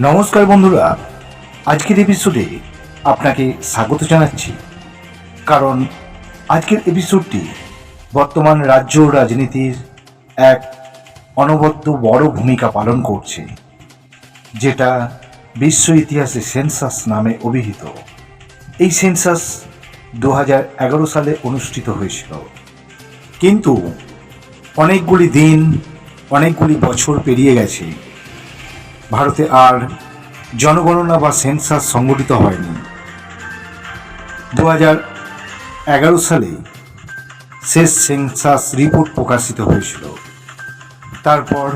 নমস্কার বন্ধুরা, আজকের এপিসোডে আপনাকে স্বাগত জানাচ্ছি। কারণ আজকের এপিসোডটি বর্তমান রাজ্য রাজনীতির এক অনবদ্য বড় ভূমিকা পালন করছে, যেটা বিশ্ব ইতিহাসে সেন্সাস নামে অভিহিত। এই সেন্সাস দু এগারো সালে অনুষ্ঠিত হয়েছিল। কিন্তু অনেকগুলি দিন, অনেকগুলি বছর পেরিয়ে গেছে। ভারতে আর জনগণনা বা সেন্সাস সংগঠিত হয়নি। দু এগারো সালে শেষ সেন্সাস রিপোর্ট প্রকাশিত হয়েছিল। তারপর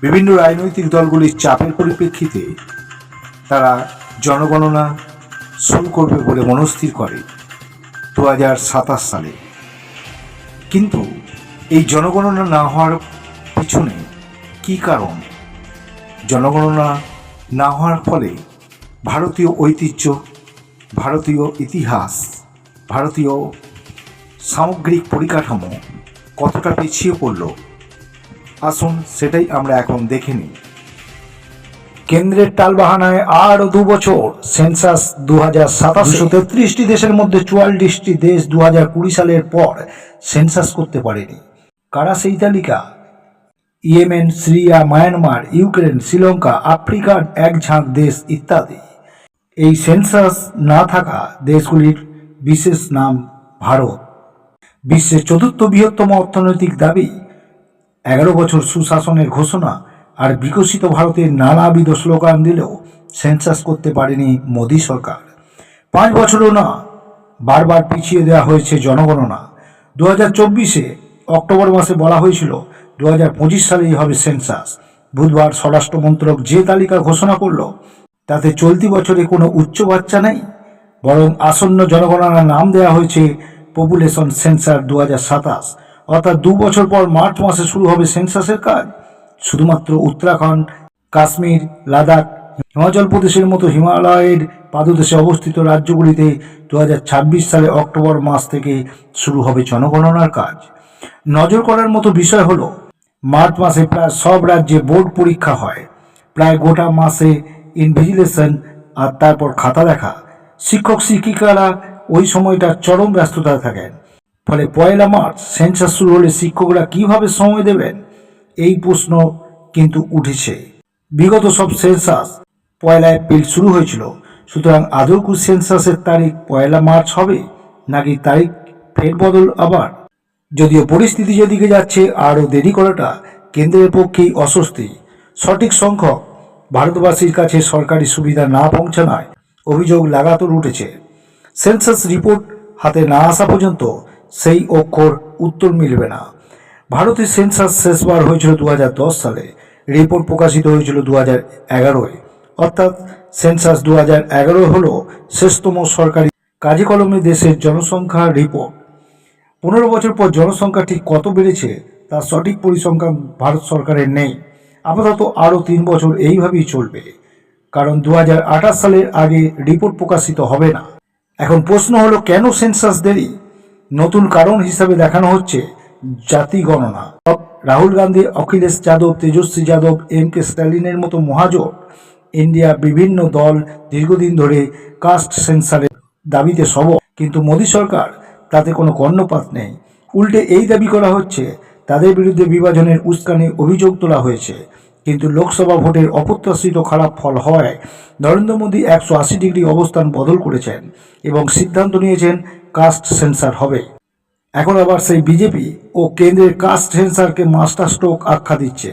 বিভিন্ন রাজনৈতিক দলগুলির চাপের পরিপ্রেক্ষিতে তারা জনগণনা শুরু করবে বলে মনস্থির করে দু হাজার সাতাশ সালে। কিন্তু এই জনগণনা না হওয়ার পিছনে কী কারণ? জনগণনা না হওয়ার ফলে ভারতীয় ঐতিহ্য, ভারতীয় ইতিহাস, ভারতীয় সামগ্রিক পরিকাঠামো কতটা পিছিয়ে পড়ল? আসুন সেটাই আমরা এখন দেখে নিই। কেন্দ্রের টালবাহানায় আরও দু বছর, সেন্সাস দু হাজার সাতাশশো তেত্রিশটি দেশের মধ্যে চুয়াল্লিশটি দেশ দু হাজার কুড়ি সালের পর সেন্সাস করতে পারেনি। কারা সেই তালিকা? Yemen, Syria, Myanmar, Ukraine, Sri Lanka, আফ্রিকার এক ঝাঁক দেশ ইত্যাদি। এই সেন্সাস না থাকা দেশগুলির বিশেষ নাম ভারত। বিশ্বের চতুর্থ বৃহত্তম অর্থনৈতিক দাবি, এগারো বছর সুশাসনের ঘোষণা আর বিকশিত ভারতের নানাবিধ স্লোগান দিলেও সেন্সাস করতে পারেনি মোদী সরকার। পাঁচ বছরও না, বারবার পিছিয়ে দেওয়া হয়েছে জনগণনা। দু হাজার চব্বিশে অক্টোবর মাসে বলা হয়েছিল দু হাজার পঁচিশ সালেই হবে সেন্সাস। বুধবার স্বরাষ্ট্র মন্ত্রক যে তালিকা ঘোষণা করল, তাতে চলতি বছরে কোনো উচ্চ বাচ্চা নেই, বরং আসন্ন জনগণনার নাম দেওয়া হয়েছে পপুলেশন সেন্সার দু হাজার সাতাশ। অর্থাৎ দু বছর পর মার্চ মাসে শুরু হবে সেন্সাসের কাজ। শুধুমাত্র উত্তরাখণ্ড, কাশ্মীর, লাদাখ, হিমাচল প্রদেশের মতো হিমালয়ের পাদদেশে অবস্থিত রাজ্যগুলিতে দু হাজার ছাব্বিশ সালে অক্টোবর মাস থেকে শুরু হবে জনগণনার কাজ। নজর করার মতো বিষয় হলো মার্চ মাসে প্রায় সব রাজ্যে বোর্ড পরীক্ষা হয়। প্রায় গোটা মাসে ইনভিজিলেশন আর তারপর খাতা দেখা। শিক্ষক, শিক্ষিকারা ওই সময়টা চরম ব্যস্ততায় থাকেন। ফলে পয়লা মার্চ সেন্সাস শুরু হলে শিক্ষকরা কীভাবে সময় দেবেন? এই প্রশ্ন কিন্তু উঠেছে। বিগত সব সেন্সাস পয়লা এপ্রিল শুরু হয়েছিল। সুতরাং আদৌ সেন্সাসের তারিখ পয়লা মার্চ হবে, নাকি তারিখ ফেরবদল আবার? যদিও পরিস্থিতি যেদিকে যাচ্ছে, আরও দেরি করাটা কেন্দ্রের পক্ষেই অস্বস্তি। সঠিক সংখ্যক ভারতবাসীর কাছে সরকারি সুবিধা না পৌঁছানোয় অভিযোগ লাগাতার উঠেছে। সেন্সাস রিপোর্ট হাতে না আসা পর্যন্ত সেই অক্ষর উত্তর মিলবে না। ভারতের সেন্সাস শেষবার হয়েছিল দু হাজার দশ সালে। রিপোর্ট প্রকাশিত হয়েছিল দু হাজার এগারোয়। অর্থাৎ সেন্সাস দু হাজার এগারো হল শেষতম সরকারি কাজে কলমে দেশের জনসংখ্যা রিপোর্ট। পনেরো বছর পর জনসংখ্যা ঠিক কত বেড়েছে, তার সঠিক পরিসংখ্যান ভারত সরকারের নেই। আপাতত আরও তিন বছর এইভাবেই চলবে, কারণ দুহাজার আঠাশ সালের আগে রিপোর্ট প্রকাশিত হবে না। এখন প্রশ্ন হলো, কেন সেন্সাস দেরি? নতুন কারণ হিসাবে দেখানো হচ্ছে জাতি গণনা। রাহুল গান্ধী, অখিলেশ যাদব, তেজস্বী যাদব, এম কে স্ট্যালিনের মতো মহাজোট ইন্ডিয়া বিভিন্ন দল দীর্ঘদিন ধরে কাস্ট সেন্সারের দাবিতে সব কিন্তু মোদী সরকার তাতে কোনো কর্ণপাত নেই। উল্টে এই দাবি করা হচ্ছে, তাদের বিরুদ্ধে বিভাজনের উস্কানি অভিযোগ তোলা হয়েছে। কিন্তু লোকসভা ভোটের অপ্রত্যাশিত খারাপ ফল হওয়ায় নরেন্দ্র মোদী একশো আশি ডিগ্রি অবস্থান বদল করেছেন এবং সিদ্ধান্ত নিয়েছেন কাস্ট সেন্সার হবে। এখন আবার সেই বিজেপি ও কেন্দ্রের কাস্ট সেন্সারকে মাস্টার স্ট্রোক আখ্যা দিচ্ছে।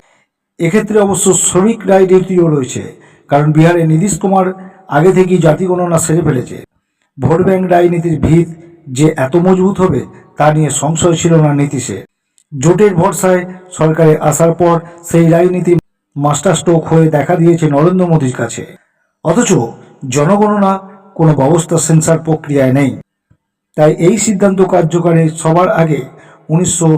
এক্ষেত্রে অবশ্য শ্রমিক রাজনীতিও রয়েছে, কারণ বিহারে নীতিশ কুমার আগে থেকেই জাতি গণনা সেরে ফেলেছে। ভোট ব্যাংক রাজনীতির ভিত যে এত মজবুত হবে তা নিয়ে সংশয় ছিল না নীতিশে। জোটের ভরসায় সরকারে আসার পর সেই রাজনীতি মাস্টার স্ট্রোক হয়ে দেখা দিয়েছে নরেন্দ্র মোদীর কাছে। অথচ জনগণনা কোনো ব্যবস্থা সেন্সার প্রক্রিয়ায় নেই। তাই এই সিদ্ধান্ত কার্যকরে সবার আগে উনিশশো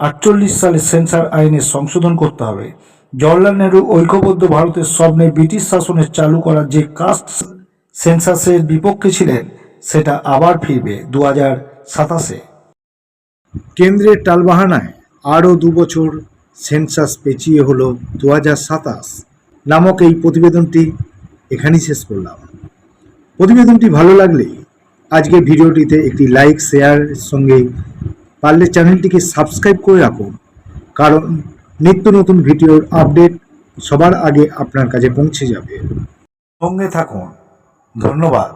আটচল্লিশ সালে সেন্সার আইনে সংশোধন করতে হবে। জওয়াহরলাল নেহরু ঐক্যবদ্ধ ভারতের স্বপ্নে ব্রিটিশ শাসনের চালু করা যে কাস্ট সেন্সাসের বিপক্ষে ছিলেন সেটা আবার ফিরবে দু হাজার সাতাশে। কেন্দ্রের টালবাহানায় আরও দু বছর সেন্সাস পেঁচিয়ে হলো দু হাজার সাতাশ। নামক এই প্রতিবেদনটি এখানেই শেষ করলাম। প্রতিবেদনটি ভালো লাগলে আজকে ভিডিওটিতে একটি লাইক শেয়ারের সঙ্গে পারলে চ্যানেলটিকে সাবস্ক্রাইব করে রাখুন। কারণ নিত্য নতুন ভিডিওর আপডেট সবার আগে আপনার কাছে পৌঁছে যাবে। সঙ্গে থাকুন। ধন্যবাদ।